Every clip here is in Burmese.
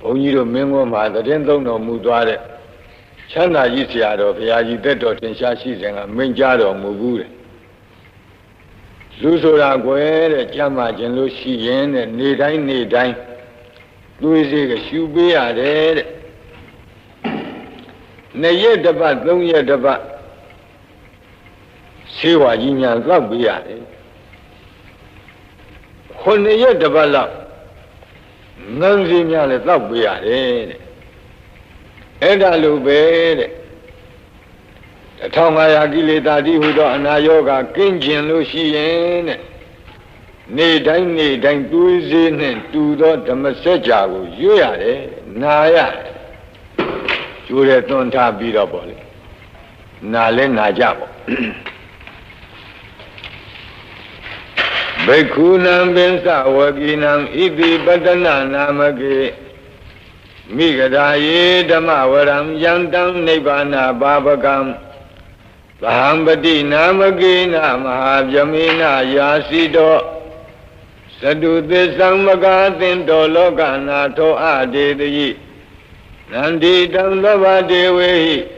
ဘုန်းကြီးတို့မင်းကွန်းမှာသတင်းသုံးတော်မူသွားတဲ့ချမ်းသာကြီးဆရာတော်ဘုရားကြီးတက်တော်ထင်ရှားရှိစဉ်ကမိန့်ကြားတော်မူဘူးတဲ့လူဆိုတာကွယ်တဲ့ကြမ်းမှခြင်းလို့ရှိရင်တဲ့နေတိုင်းနေတိုင်းသွေးစေးကရှူပေးရတယ်တဲ့နှစ်ရက်တစ်ပတ်သုံးရက်တစ်ပတ်ဆေးဝါကြီးညာသောက်ပေးရတယ်ခုနှစ်ရက်တစ်ပတ်လောက် ငန်းစီများလည်းသောက်ပေးရတယ်တဲ့အဲ့ဒါလိုပဲတဲ့1500ကိလေသာတိဟုသောအနာယောဂကင်းကျင်လို့ရှိရင်တဲ့နေတိုင်းနေတိုင်းသွေးစေးနဲ့တူသောဓမ္မစကြာကိုရွတ်ရတယ်နာရတယ်ကျိုးတဲ့သွန်ထားပြီးတော့ပေါ့လေနာလဲနာကြပေါ့ ဘိက္ခုနံပင်စဝကိနံဣတိပတနာနာမကေမိဂရာယေဓမ္မဝရံယန္တံနိဗ္ဗာနပါပကံသဟံပတိနာမကေနမဟာဗြမေနယာစီတောသတုသစ္ဆံမကာသင်တော်လောကနာထောအဒေတိနန္ဒီတံသဗ္ဗဒေဝေဟိ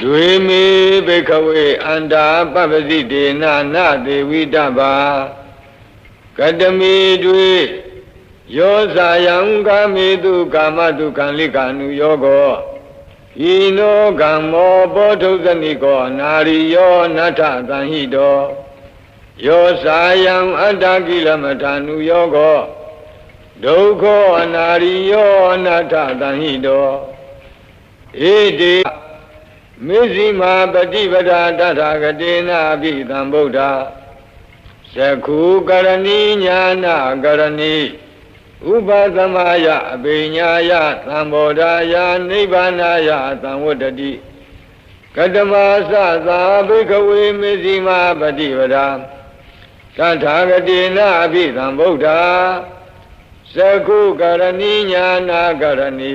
ဒွေမေဘိခဝေအန္တာပပ္ပစိတေနနာတေဝိတဗာကတမေတွေယောဇာယံကာမေတုကာမတုခံလိကာနုယောကောဤနောကံမောဘောထုဇနိကောနာရိယောနထသံဟိတောယောဇာယံအတ္တကိလမထာနုယောကောဒုက္ခအနာရိယောအနတ္ထသံဟိတောဧတေ မေဇိမာပฏิပဒါတထာဂတေနာပိသံဗုဒ္ဓသခုကရဏီညာနာကရဏီဥပသမယအပိညာယသံဘောဓာယနိဗ္ဗာနာယသံဝတ္တတိကတမသသာဘိကဝေမေဇိမာပฏิပဒါတထာဂတေနာပိသံဗုဒ္ဓသကုကရဏီညာနာကရဏီ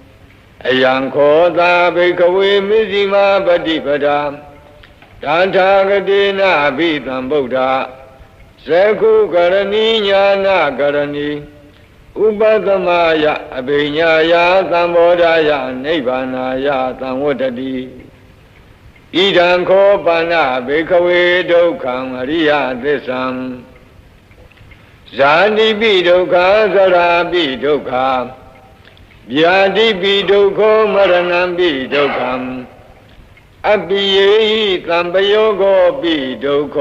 အယံခောသာဘိကဝေမစ္စည်းမပฏิပဒာတထာဂတိနာဘိသံဗုဒ္ဓသကုကရဏီညာနာကရဏီဥပသမယအဘိညာယသံဘောဓာယနိဗ္ဗာနာယသံဝတ္တတိဣဒံခောပါဏဘေခဝေဒုက္ခံအရိယသစ္ဆံဇာတိပိဒုက္ခသရာပိဒုက္ခ ဗျာတိပိဒုက္ခမရဏံပိဒုက္ခံအပိယေဟိသံပယောကောပိဒုက္ခ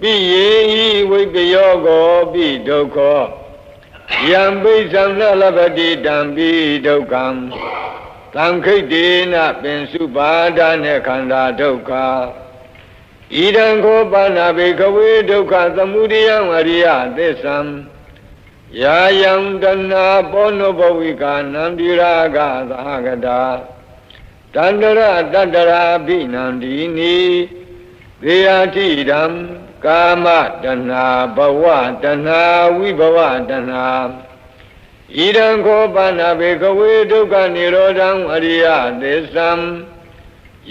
ပိယေဟိဝိပယောကောပိဒုက္ခယံပိသံနလပတိတံပိဒုက္ခံသံခိတ်တေနပင်စုပါဒနဲ့ခန္ဓာဒုက္ခဣဒံခောပါဏဘေခဝေဒုက္ခသမုဒယံအရိယသစ္ဆံ ယာယံတဏပောနဘဝိကာနန္တိရာဂသဟဂတာတန္တရတတရာဘိနန္ဒီနိသေယတိဓမ္ကာမတဏဘဝတဏဝိဘဝတဏဣဒံခောပါဏဘေခဝေဒုက္ခនិရောဓံအရိယသစ္ဆံ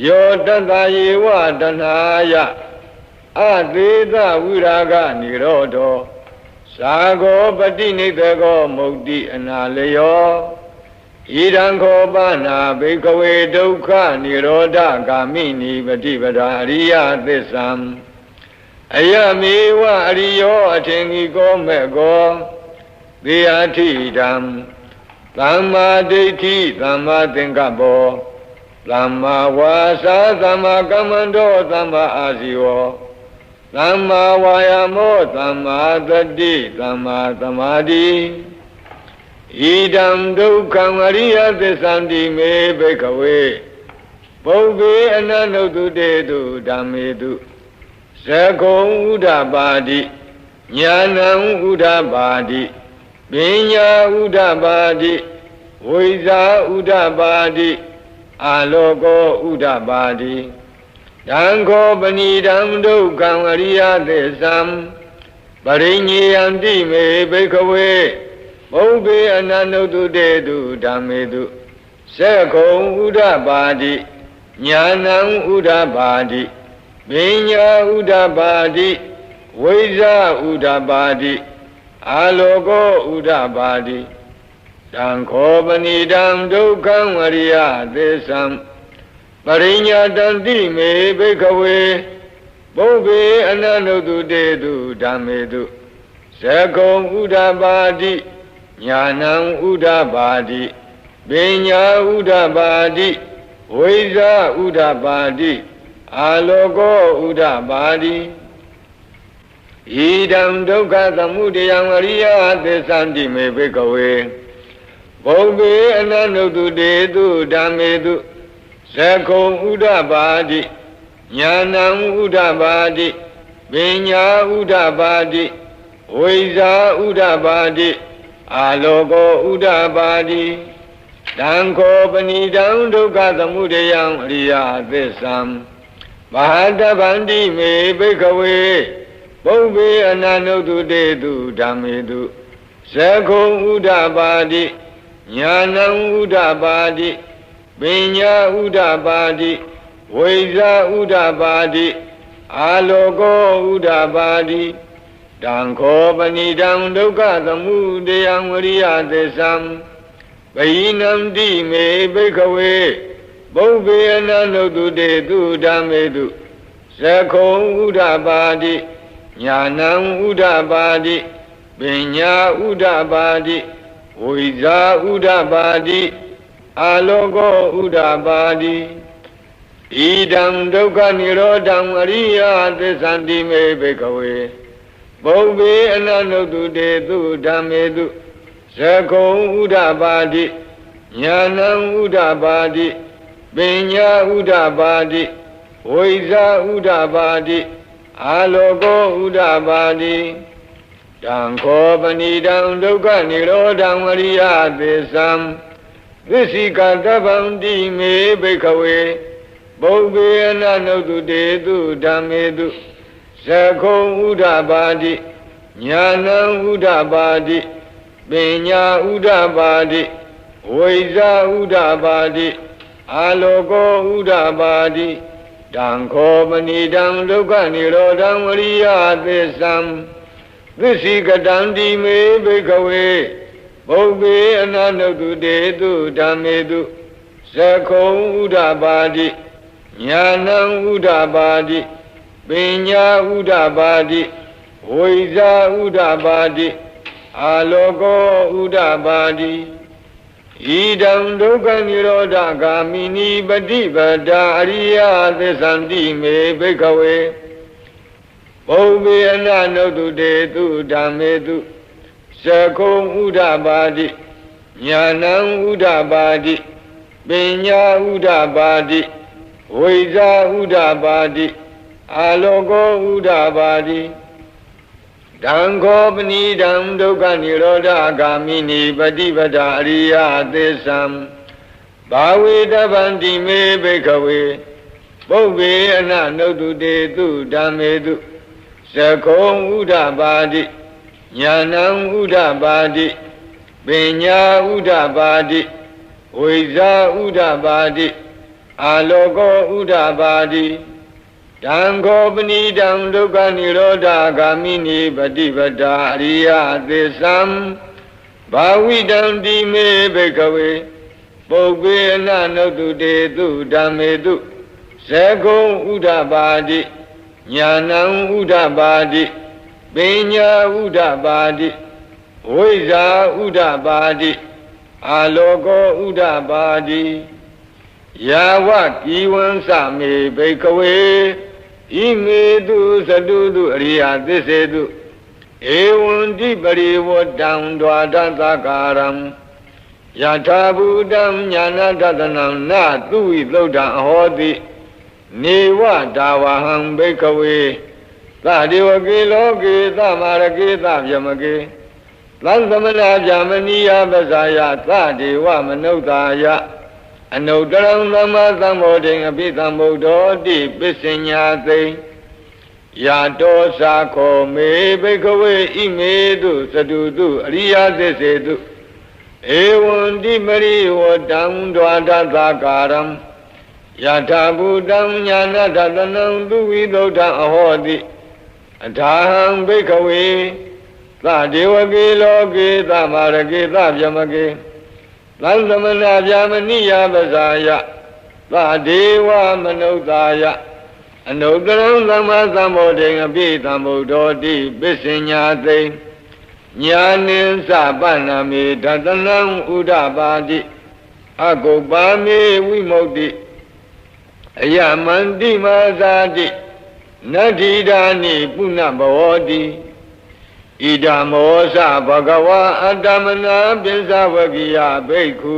ယောတတယေဝတဏယအသေးသဝိရာဂនិရောဓော သာဂောပတိနိဗ္ဗောမုတ်တိအနာလယောဣဒံခောပါဏဘိကဝေဒုက္ခនិရောဓဂာမိနိပฏิပဒါအရိယသစ္ဆံအယမေဝအရိယောအထင်ကြီးကောမဲ့ကောသေယထိတံသမ္မာဒိဋ္ဌိသမ္မာသင်္ကပ္ပောသမ္မာဝါစာသမ္မာကမ္မန္တောသမ္မာအာဇီဝ သမ္မာဝါယာမောသမ္မာသတိသမ္မာသမာဓိဣဒံဒုက္ခံအရိယသစ္ဆန္တိမေဘိကဝေပုဗ္ဗေအနန္တုတေတုဓမ္မေတုဇကုံဥဒ္ဓပါတိညာဏံဥဒ္ဓပါတိပညာဥဒ္ဓပါတိဝိဇာဥဒ္ဓပါတိအာလောကောဥဒ္ဓပါတိ တံခောပဏိတံဒုက္ခံအရိယသစ္ဆံပရိညေယံတိမေဘိခဝေဘုဗ္ဗေအနန္တုတေတုဓမ္မေတုစေကုံဥဒ္ဓပါတိညာဏံဥဒ္ဓပါတိပညာဥဒ္ဓပါတိဝိဇာဥဒ္ဓပါတိအာလောကောဥဒ္ဓပါတိတံခောပဏိတံဒုက္ခံဝရိယသစ္ဆံ ပရိညာတံတိမေဘိခဝေဘုဗ္ဗေအနန္တုတေတုဓမ္မေတုဇကုံဥဒ္ဓပါတိညာဏံဥဒ္ဓပါတိပညာဥဒ္ဓပါတိဝိဇာဥဒ္ဓပါတိအာလောကောဥဒ္ဓပါတိဣဒံဒုက္ခသမုဒယံအရိယသစ္ဆန္တိမေဘိကဝေဘုံဘေအနန္တုတေတုဓမ္မေတု ဇကုံဥဒ္ဓပါတိညာဏံဥဒ္ဓပါတိပညာဥဒ္ဓပါတိဝိဇာဥဒ္ဓပါတိအာလောကောဥဒ္ဓပါတိတံခောပဏိတံဒုက္ခသမုဒယံအရိယသစ္ဆံမဟာတဗန္တိမေဘိခဝေဘုဗ္ဗေအနန္တုတေတုဓမ္မေတုဇခုံဥဒ္ဓပါတိညာဏံဥဒ္ဓပါတိ ပညာဥဒ္ဓပါတိဝိဇာဥဒ္ဓပါတိအာလောကောဥဒ္ဓပါတိတံခောပဏိတံဒုက္ခသမုဒယံဝရိယသစ္ဆံပဟိနံတိမေဘိခဝေဘုဗ္ဗေအနန္တုတေတုဓမ္မေတုသခုံဥဒ္ဓပါတိညာဏံဥဒ္ဓပါတိပညာဥဒ္ဓပါတိဝိဇာဥဒ္ဓပါတိ အာလောကောဥဒ္ဓပါတိဣဒံဒုက္ခនិရောဓံအရိယသစ္ဆန္တိမေဘေကဝေဘုံဘေအနန္တုတေတုဓမ္မေတုသကုံဥဒ္ဓပါတိညာဏံဥဒ္ဓပါတိပညာဥဒ္ဓပါတိဝိဇာဥဒ္ဓပါတိအာလောကောဥဒ္ဓပါတိတံခောပဏိတံဒုက္ခនិရောဓံဝရိယသစ္ဆံ သစ္စိကတဗံတိမေဘိခဝေဘုဗ္ဗေအနနုတုတေတုဓမ္မေတုသခုံဥဒ္ဓပါတိညာဏံဥဒ္ဓပါတိပညာဥဒ္ဓပါတိဝိဇာဥဒ္ဓပါတိအာလောကောဥဒ္ဓပါတိတံခောမဏိတံဒုက္ခនិရောဓံဝရိယသစ္ဆံသစ္စိကတံတိမေဘိခဝေ ဘုဗ္ဗေအနန္တုတေတုဓမ္မေတုသခုံဥဒ္ဓပါတိညာဏံဥဒ္ဓပါတိပညာဥဒ္ဓပါတိဝိဇာဥဒ္ဓပါတိအာလောကောဥဒ္ဓပါတိဣဒံဒုက္ခនិရောဓဂာမိနိပฏิပဒါအရိယသစ္ဆန္တိမေဘိခဝေဘုံမေအနနုတုတေတုဓမ္မေတု သကုံဥဒ္ဓပါတိညာဏံဥဒ္ဓပါတိပညာဥဒ္ဓပါတိဝိဇာဥဒ္ဓပါတိအာလောကောဥဒ္ဓပါတိတံခောပဏိတံဒုက္ခនិရောဓဂာမိနိပฏิပဒအရိယသစ္ဆံဘာဝေတဗန္တိမေဘိခဝေပုဗ္ဗေအနနုတုတေတုဓမ္မေတုသကုံဥဒ္ဓပါတိ ညာဏံဥဒ္ဓပါတိပညာဥဒ္ဓပါတိဝိဇာဥဒ္ဓပါတိအာလောကောဥဒ္ဓပါတိတံခောပဏိတံဒုက္ခនិရောဓဂာမိနိပฏิပဒါအရိယသစ္ဆံဘာဝိတံတိမေဘိကဝေပုပ္ပေအနနုတုတေတုဓမ္မေတုဇကုံဥဒ္ဓပါတိညာဏံဥဒ္ဓပါတိ ပညာဥဒ္ဓပါတိဝိဇာဥဒ္ဓပါတိအာလောကောဥဒ္ဓပါတိဣယာဝကိဝံစမေဘိကဝေဣမေတုသတုတုအရိယသစ္စေတုဧဝံတိပရိဝတ္တံဒွါဒသကာရံယထာဘူတံညာနာတတနံနသူဝိသုဒ္ဓံအဟောတိနေဝဒါဝဟံဘိကဝေ သတိဝကေလောကေသမာရကေသဗျမကေသံသမနာဗျမနိယပဇာယသတိဝမနုဿာယအနုတ္တရံသမ္မာသမ္ဗောဓိအပိသမ္ဗုဒ္ဓောတိပစ္စညာသိယာတောသာခောမေဘိကဝေဣမေတုသတုတုအရိယသစ္စေတုဧဝံတိမရိဝတံဒွါဒသကာရံယထာဘူတံညာနာတတနံသူဝိသုဒ္ဓအဟောတိ အထာဟံဘိကဝေသဒေဝကေလောကေသမာရကေသဗျမကေသံသမနာဗျာမနိယပဇာယသဒေဝမနုဿာယအနုတ္တရံသမ္မာသမ္ဗောဓိအပိသမ္ဗုဒ္ဓောတိပစ္စညာသိညာနိသပဏ္ဏမေဒတနံဥဒပါတိအကုပ္ပါမေဝိမု ക്തി အယမန္တိမာဇာတိ နတ္ထိဒာနိပုဏ္ဏဘောတိဣဒံမောသဘဂဝါအတ္တမနာပိစဝကိယဘိက္ခု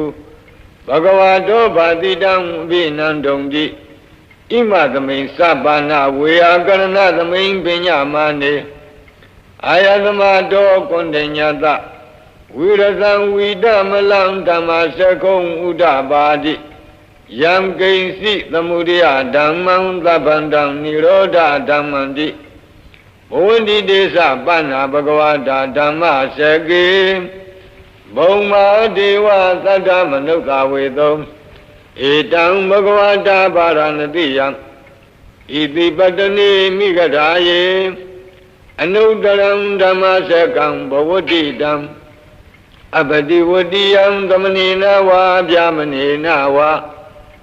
ဘဂဝါတောဗာတိတံအဘိနန္တုံတိဣမသမိန်စပါဏဝေယကရဏသမိန်ပညာမနေအာယသမတောကွန်တညတဝိရဇံဝိဒမလံဓမ္မစကုံဥဒပါတိ ယံကိဉ္စီသမုဒယဓမ္မံသဗ္ဗန္တံនិရောဓဓမ္မံတိဘဝန္တိတေသပဏ္ဏဘဂဝတာဓမ္မစကေဘုံမာဒေဝသတ္တမနုဿဝေသုံဧတံဘဂဝတာပါရဏတိယံဣတိပတ္တနိမိဂရာယေအနုတရံဓမ္မစကံဘဝတိတံအပတိဝတိယံသမဏေနဝါဗျာမဏေနဝါ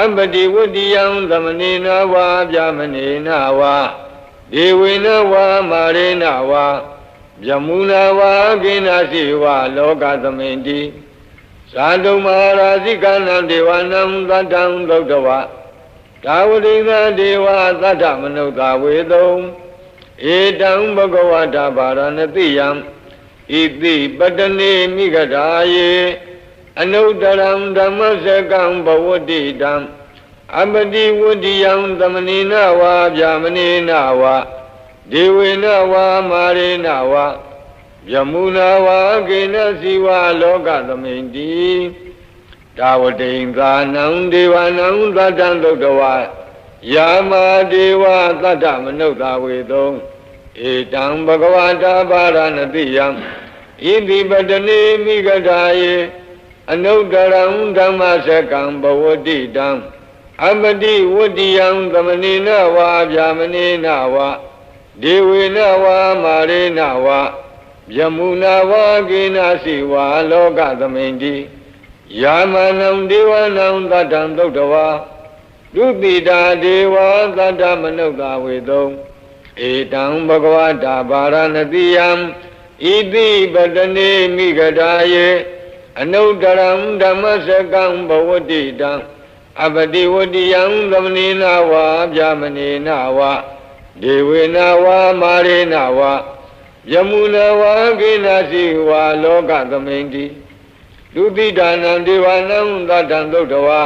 အပတိဝတ္တိယံသမဏေနဝါဗျာမဏေနဝါဒေဝေနဝါမာရေနဝါဗျမုနာဝါကိနာစီဝါလောကသမိန်တိဇာတုမဟာရာဇိကနံဒေဝနံသတ္တံသုတ်တဝဒါဝတိသဒေဝသတ္တမနုဿဝေတုံဧတံဘဂဝတာဗာရဏတိယံဣတိပတနေမိဂဒါယေ အနုတ္တရံဓမ္မစကံဘဝတိတံအပတိဝတ္တိယံသမဏိနဝါဗျာမဏိနဝါဒေဝေနဝါမာရေနဝါယမုနာဝါကေနစီဝါလောကသမိန်တိဒါဝတိန်သာနံဒေဝနံသတ္တံသုတ်တဝါယာမဒေဝသတ္တမနုဿဝေသုံဧတံဘဂဝတာပါရဏတိယံဣတိပတနေမိဂဒါယေ အနုတ္တရံဓမ္မစကံဘဝတိတံအပတိဝတ္တိယံသမဏေနဝါဗျာမဏေနဝါဒေဝေနဝါမာရေနဝါယမုနာဝါကေနစီဝါလောကသမိန်တိယာမနံဒေဝနံသတ္တံသုတ်တဝါဒုတိတာဒေဝသတ္တမနုဿဝေသုံဧတံဘဂဝတာဗာရဏတိယံဣတိပတနေမိဂဒါယေ အနုတ္တရံဓမ္မစကံဘဝတိတံအပတိဝတိယံသမဏေနဝါဗျာမဏေနဝါဒေဝေနဝါမာရေနဝါယမုနဝါကိနာစီဝါလောကသမိန်တိဒုတိဒါနံဒေဝနံသတ္တံသုတ်တဝါ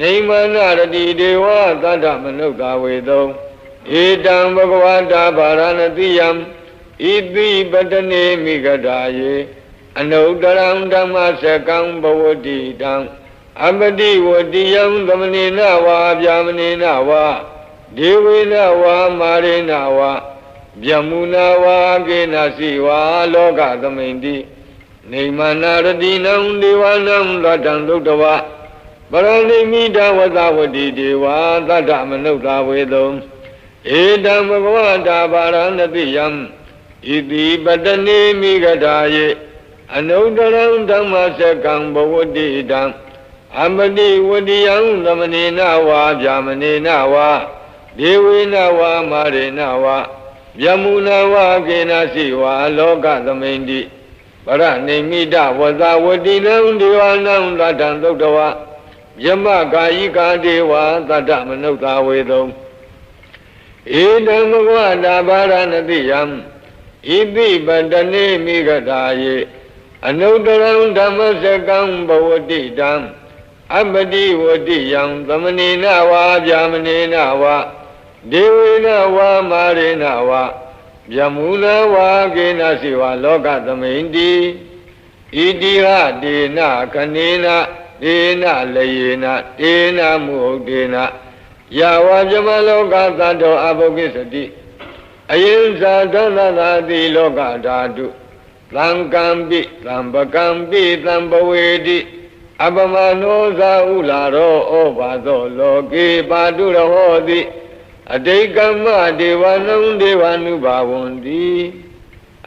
နေမနာရတိဒေဝသတ္တမနုဿဝေသုံဧတံဘဂဝတာဗာရဏတိယံဣတိပတနေမိဂဒါယေ အနုတ္တရံဓမ္မစကံဘဝတိတံအပတိဝတိယံသမဏေနဝါဗျာမဏေနဝါဒေဝေနဝါမာရေနဝါဗျမုနာဝါကေနစီဝါလောကသမိန်တိနေမနာရတိနံဒေဝနံသတ္တံသုတ်တဝါပရဏိမိတဝသဝတိဒေဝသတ္တမနုဿဝေသုံဧတံဘဂဝတာဘာရဏတိယံဣတိပတနေမိဂဒါယေ အနုတရံဓမ္မစကံဘဝတိတံအမတိဝတိယံသမနေနဝါဗျာမနေနဝါဒေဝေနဝါမာရေနဝါယမုနာဝကေနစီဝါလောကသမိန်တိပရဏိမိတဝဇဝတိနံဒေဝနံသတ္တံသုတ်တဝယမကာယိကာဒေဝသတ္တမနုဿာဝေတုံဧတံဘဂဝတာဘာရဏတိယံဣတိပတနေမိဂတာယေ အနုတ္တရံဓမ္မစကံဘဝတိတံအပတိဝတိယံသမဏေနဝါဗျာမဏေနဝါဒေဝေနဝါမာရေနဝါဗျမူနဝါကေနစီဝါလောကသမိန်တိဣတိဟဒေနခနေနဒေနလယေနဒေနမုဟုတ်ဒေနယဝဗျမလောကသတ္တောအဘုကိစတိအယင်ဇာဒနာသာတိလောကဓာတု သံကံပိသံပကံပိသံပဝေတိအပမနောဇာဥလာရောဩဘာသောလောကေပါတုရဟောတိအတိတ်ကမ္မဒေဝနံဒေဝ ानु ဘာဝန္တိ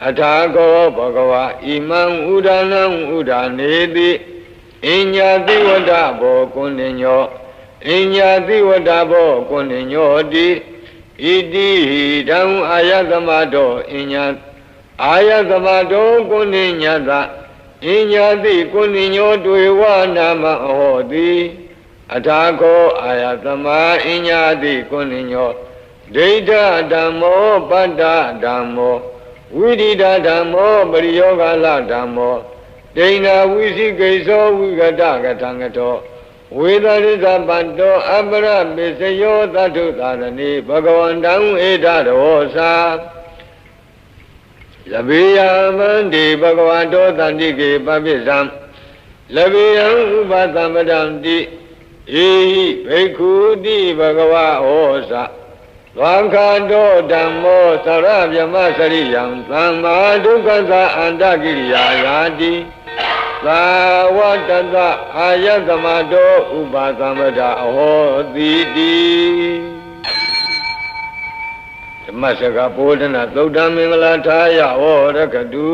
အထာကောဘဂဝါဣမံဥဒနံဥဒနေတိအညညာတိဝဒဘောကုဏညောအညညာတိဝဒဘောကုဏညောတိဣတိဟိတံအာယသမတောအညညာ အာယသမတောကုဏညတအညာတိကုဏညောတွေဝနာမဟောတိအထာကောအာယသမအညာတိကုဏညောဒိဋ္ဌဓမ္မောပတ္တဓမ္မောဝိရိဒဓမ္မောပရိယောဂလဓမ္မောဒိဏဝိသိကိသောဝိကတကထံကတောဝေဒရိသပတ္တောအပရပိစယောသတ္ထုသာရဏိဘဂဝန္တံဧတရောသာ လဘေယမန္တိဘဂဝတောတန္တိကေပပိသံလဘေယံဥပသမတံတိဧဟိဘိက္ခုတိဘဂဝဟောသဝံခန္တောဓမ္မောသရဗြမစရိယံသမ္မာဒုက္ခသအန္တကိရိယာယာတိသာဝတတအာယသမတောဥပါသမတအဟောတိတိဓ မ္မစကဘောဓနာသုဒ္ဓမင်္ဂလာထာယဟောရကတု